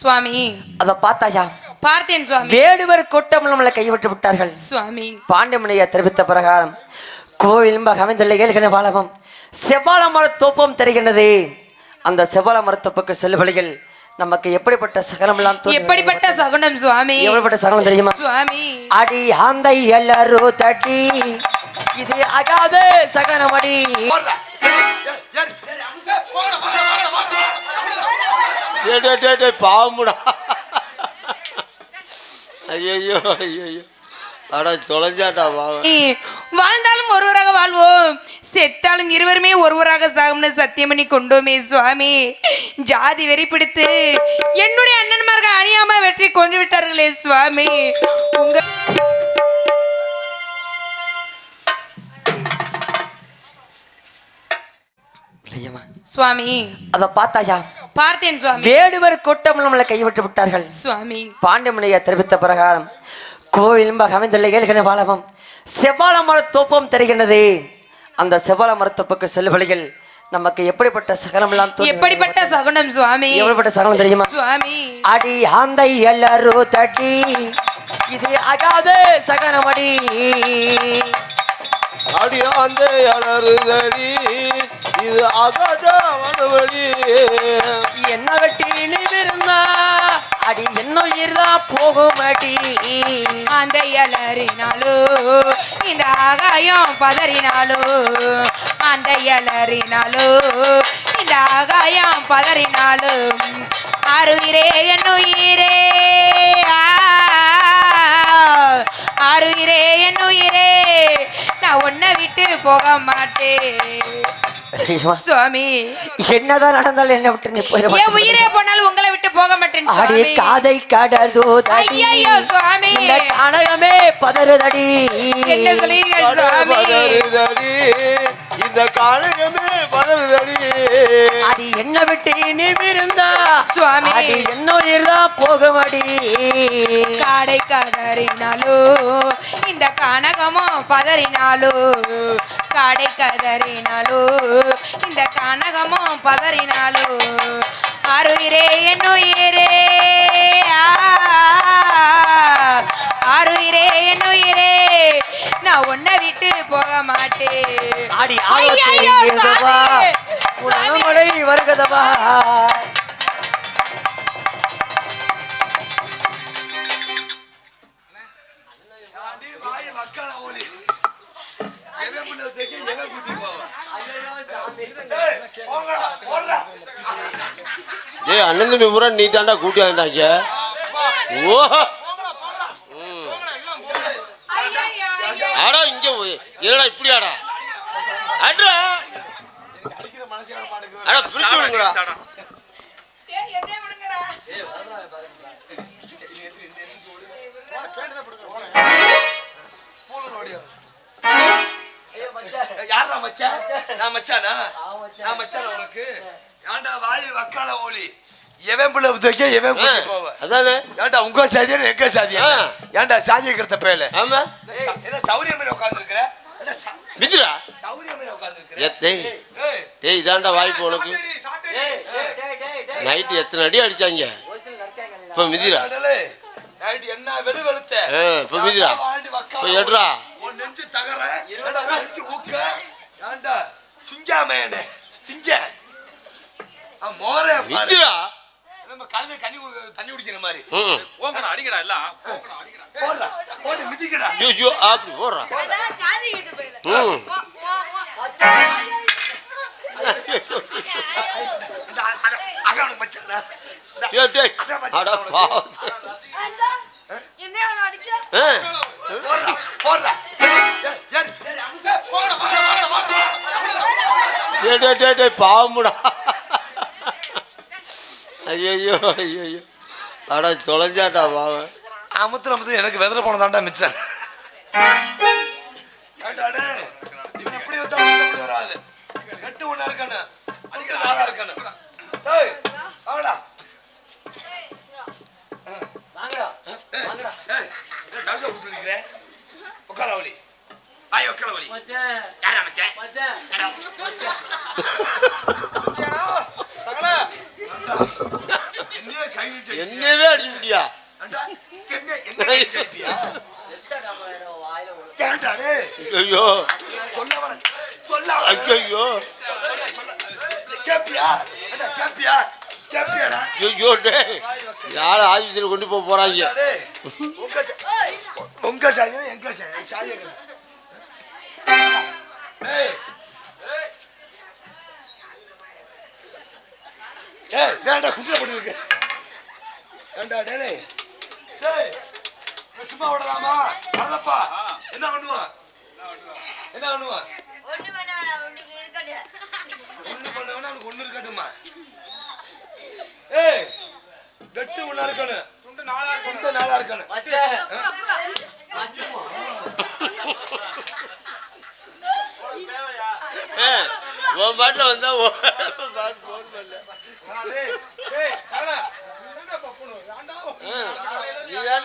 சுவாமி. அத பார்த்தாயா? பார்த்தேன் சுவாமி. வேடுவர் கூட்டம் நம்மளை கைவிட்டு விட்டார்கள். சுவாமி. பாண்டியமனைய தெரிவித்த பிரகாரம் கோவில் அமைந்துள்ள ஏழ்களை வாழவும் செவ்வாழ மரத்தோப்பம் தெரிகின்றது. அந்த செவ்வாழ மரத்தோப்புக்கு செல்லும் வழியில் நமக்கு எப்படிப்பட்ட சகலம் எல்லாம்? எப்படிப்பட்ட சகுனம் சுவாமி? எப்படிப்பட்ட சகலம் தெரியுமா? சுவாமி. அடி ஆந்தை எல்லாரும் தட்டி இது அகாத சகனமடி. டேய் டேய் டேய் டேய் பாவமுடா. ஐயோ ஐயோ அட தொலைஞ்சாட்டா பாவம். வாழ்ந்தாலும் ஒருவராக வாழ்வோம். செத்தாலும் இருவருமே ஒருவராக சாகும்னு சத்தியம் பண்ணி கொண்டோமே சுவாமி. ஜாதி வெறி பிடித்து என்னுடைய அண்ணன்மார்கள் அணியாம வெற்றி கொண்டு விட்டார்களே சுவாமி. உங்க சுவாமி. அத பார்த்தாயா? பார்த்தேன் சுவாமி. வேடுவர் கூட்டம் நம்மளை கைவிட்டு விட்டார்கள். சுவாமி. பாண்டியமனைய தெரிவித்த பிரகாரம் கோவில் அமைந்துள்ள ஏழ்களை வாழவும் செவ்வாழ மரத்தோப்பம் தெரிகின்றது. அந்த செவ்வாழ மரத்தோப்புக்கு செல்லும் வழியில் நமக்கு எப்படிப்பட்ட சகலம் எல்லாம்? எப்படிப்பட்ட சகுனம் சுவாமி? எப்படிப்பட்ட சகலம் தெரியுமா? சுவாமி. அடி ஆந்தை எல்லாரும் தட்டி இது அகாத சகனமடி அடியாந்தே அலறுதடி இது அகத வனவழி என்ன வெட்டி நிமிர்ந்தா? அடி என்ன உயிர்தான் போகுமடி. அந்த எலறினாலோ இந்த ஆகாயம் பதறினாலோ அந்த எலறினாலோ இந்த ஆகாயம் பதறினாலும் அருவிரே என் உயிரே. அருவிரே என் உயிரே. நான் உன்னை விட்டு போக மாட்டேன். சுவாமி என்னதான் நடந்தாலும் என்ன விட்டு நீ போயிட என் மாட்டே. உயிரே போனாலும் உங்களை விட்டு போக மாட்டேன் அடி. காதை கடதோ சுவாமி. இந்த கனகமே பதறுதடி என்ன சொல்றீர்கள் அட சுவாமி பதறுதடி இந்த காலகமே பதறுதடி அடி என்ன விட்டு நிமிர்ந்தா சுவாமி. அடி என்ன உயிர்தான் போகுமடி? காடை கதறினாலோ இந்த கனகமோ பதறினாலோ காடை கதறினாலோ இந்த கனகமோ பதறினாலோ அருயிரே என் உயிரே. ஆ, அருயிரே என் உயிரே. நான் உன்னை விட்டு போக மாட்டேன். சாமி. உலகமடை வருகதவா? ஏய் அண்ணன் தம்பி பூரா நீ தாண்டா கூட்டி வந்தாங்க ஓ. ஆடா இங்க போய் என்னடா இப்படியாடா? அட்ரா. அட பிரிச்சு விடுங்கடா. யாரா மச்சான் நான் மச்சானா? நான் மச்சானா உனக்கு? ஏன்டா வாய் வக்கால ஓலி? எவன் பிள்ளை வைக்க எவன் போவ? அதானே? ஏன்டா உங்க சாதியா எங்க சாதியா? ஆ. ஏன்டா சாதிய கிட்ட பேல ஆமா. என்ன சௌரிய என்ன ச- மிதிரா? டேய். இதாண்டா வாய்ப்பு உனக்கு. நைட்டு எத்தனை அடி அடிச்சாங்க? இப்ப மிதிரா? அடலே, நைட்டு என்ன வெளு வெளுத்த ஆ, இப்ப மிதிரா. இப்ப எடுறா. உன் நெஞ்சு தகர நெஞ்சு ஊக்க? ஏன்டா? சிங்காமேனே சிங்க. ஆ மோரே. மிதிரா? நம்ம கழுதை தண்ணி குடி- தண்ணி குடிக்கிற மாதிரி. போங்கடா அடிங்கடா எல்லாம். போடுறா. போட்டு மிதிக்கடா. ஐயோ, ஐயோ அப்படி போடுறா. சாதி கிட்ட போயில. ம். வா வா வா. இந்த அ- அட- அதான் உனக்கு மச்சானா இந்தா, டேய், டேய். அதான் மச்சான் அட உனக்கு. பாவம். அண்டா என்ன அவன அடிக்க ஆ, போடுறா டேய், பாவமுடா. ஐயோ ஐயோ அட தொலைஞ்சாட்டா பாவம். அமுத்துல அமுத்துல எனக்கு வெதற போனதாண்டா மிச்சம். இப்படி வராது? எட்டு ஒண்ணா இருக்கணும். துண்டு நாளா இருக்கணும். டேய் வாங்கடா. ஏய், ஏய், ஏய், டவுசர் புடிச்சு நிக்கிறேன். உட்கார வலி ஆய் உட்கார வலி யாரா மச்சான். ஏடா. சகல என்னைய அடிச்சு என்னவே அடிச்சுட்டியா? ஏண்டா, ஐயோ. ஐயோ கேப்பியா? ஏண்டா கேப்பியா? கேப்பியாடா? ஐயோ டேய். யாரும் ஆஸ்பத்திரி கொண்டு போக போறாங்க? டேய், உங்க சாயம் எங்க சாயம் சாயம் ஏய். ஏன்டா குண்டில போட்டு இருக்கு? ஏன்டா டேய். சும்மா விடலாமா? வரலப்பா. என்ன பண்ணுவான் என்ன பண்ணுவான் ஒண்ணு பண்ண வேணாம் ஒண்ணுக்கு இருக்கட்டும். ஒண்ணு பண்ண வேணா அவனுக்கு ஒண்ணு இருக்கட்டுமா ஏய் வெட்டு ஒண்ணா இருக்கணும். துண்டு நாளா இருக்கணும். துண்டு நாளா இருக்கணும். ஏய், உன் பாட்டில் வந்தா உன் டேய் டேய் சரளா நீ தானே பப்புனு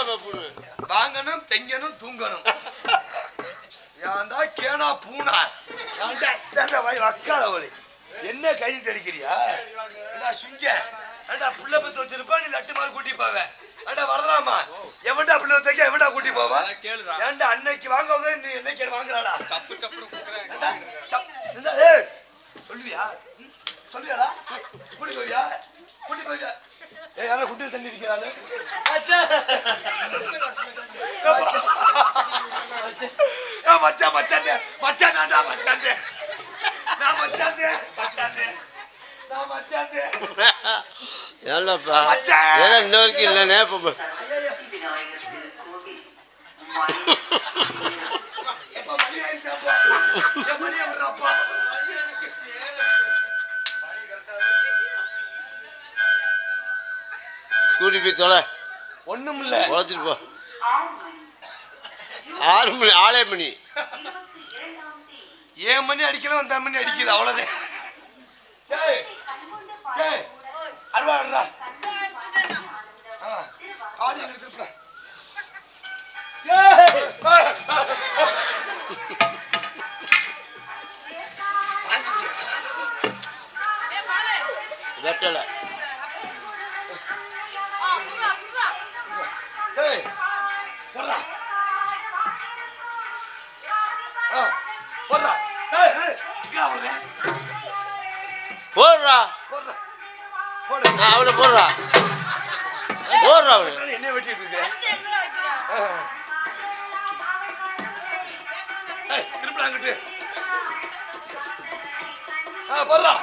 வாங்கணும் தெங்கணும் தூங்கணும். ஏன்டா கேனா பூனா? ஏன்டா வாய் வக்கால ஒலி என்ன கைட்டு அடிக்கிறியா ஏண்டா சுங்க? ஏண்டா புள்ள பத்து வச்சிருப்பா நீ லட்டு மாதிரி கூட்டி போவ. ஏண்டா வரலாமா? எவன்டா புள்ள வைக்க எவன்டா கூட்டி போவா? ஏண்டா அன்னைக்கு வாங்க நீ என்னைக்கு வாங்குறாடா ஏண்டா, சப்- ஏண்டா, ஏய், சொல்லுவியா? சொல்லுவியாடா? கூட்டி போவியா? கூட்டி போவியா? ஏய் யாரா குட்டி தண்ணி இருக்கிறாரு ஏ மச்சான் மச்சான் மச்சான் தான்டா மச்சான் நான் மச்சான் மச்சான் நான் மச்சான் ஏன்னாப்பா மச்சான். ஏன்னா இன்ன வரைக்கும் இல்லைண்ணே இப்போ போய் தொலை. ஒண்ணும் இல்ல உழைச்சிட்டு போ. ஆறு மணி ஆறே மணி. ஏன் மணி அடிக்கலாம் அந்த மணி அடிக்குது டேய் அருவா ஆடி சாஞ்சிட்டியா? வெட்டலை. டேய் போடுறா. ஆ போடுறா. டேய் டேய் இங்க வர்றேன் போடுறா. போடுறா. போடு. அவனை போடுறா. போடுறா அவனு. என்ன வெட்டிட்டு இருக்கிற ஏய் திருப்பி அங்கிட்டு. ஆ போடுறா.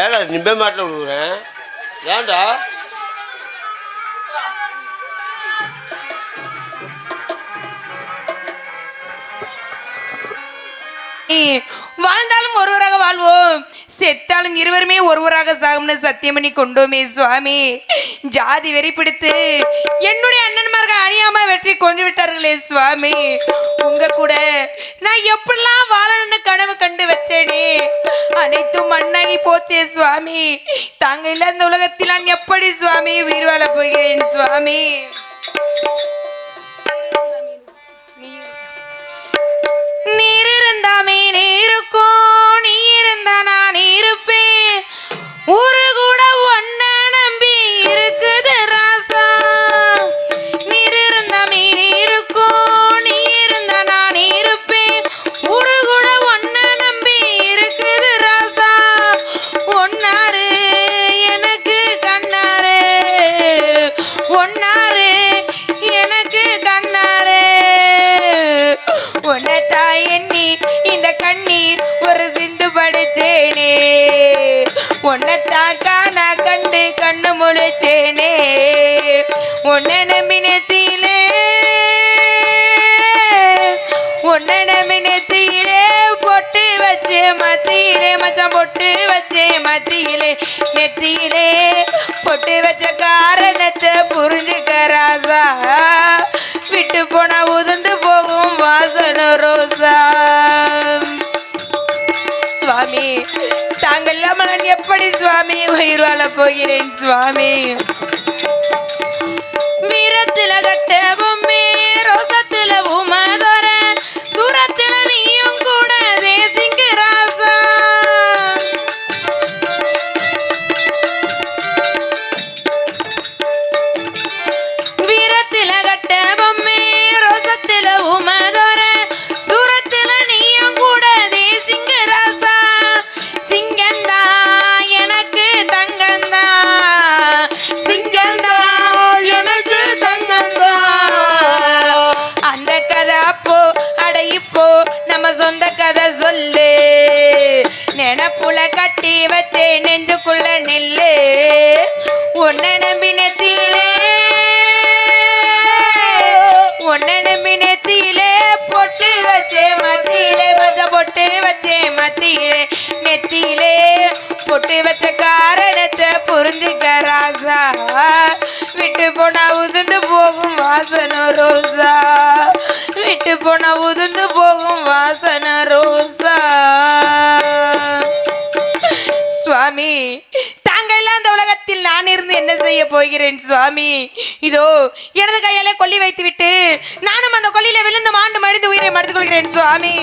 ஏடா நிம்ப மாட்டில் விழுகுறேன் ஏன்டா? வாழ்ந்தாலும் ஒருவராக வாழ்வோம். செத்தாலும் இருவருமே ஒருவராக சாகும்னு சத்தியம் பண்ணி கொண்டோமே சுவாமி. ஜாதி வெறி பிடித்து என்னுடைய அண்ணன்மார்கள் அணியாம வெற்றி கொண்டு விட்டார்களே சுவாமி. உங்க கூட நான் எப்படிலாம் வாழணும்னு கனவு கண்டு வச்சேனே. அனைத்தும் மண்ணாகி போச்சே சுவாமி. தாங்க இல்ல இந்த உலகத்தில் நான் எப்படி சுவாமி உயிர் வாழ போகிறேன் சுவாமி? நீர் இருந்தாமே நீருக்கும் நான் இருப்பேன். ஊரு கூட உன்னதா காண கண்டு கண்ணு முழிச்சேனே. உன்ன நம்பினத்திலே உன்ன நம்பினத்திலே பொட்டு வச்சு மத்தியிலே மச்சான் பொட்டு வச்சு மத்தியிலே நெத்தியிலே பொட்டு வச்ச காரணத்தை புரிஞ்சுக்க ராசா. விட்டு போனா உதிர்ந்து போகும் வாசன ரோசா. சுவாமி தாங்கள் இல்லாமல் எப்படி சுவாமி உயிர் வாழ போகிறேன் சுவாமி? வீரத்தில கட்ட பொம்மே ரோசத்துல சொந்த கதை சொல்லு. நினப்புல கட்டி வச்சே நெஞ்சுக்குள்ள நில்லு. உன்னை நம்பி நெத்தியிலே உன்னை நம்பி நெத்தியிலே பொட்டு வச்சே மத்தியிலே மஜ பொட்டு வச்சே மத்தியிலே. நான் இருந்து என்ன செய்ய போகிறேன் சுவாமி? இதோ எனது கையாலே கொல்லி வைத்து விட்டு நானும் அந்த கொல்லியில விழுந்து மாண்டு மடிந்து உயிரை மடித்துக் கொள்கிறேன் சுவாமி.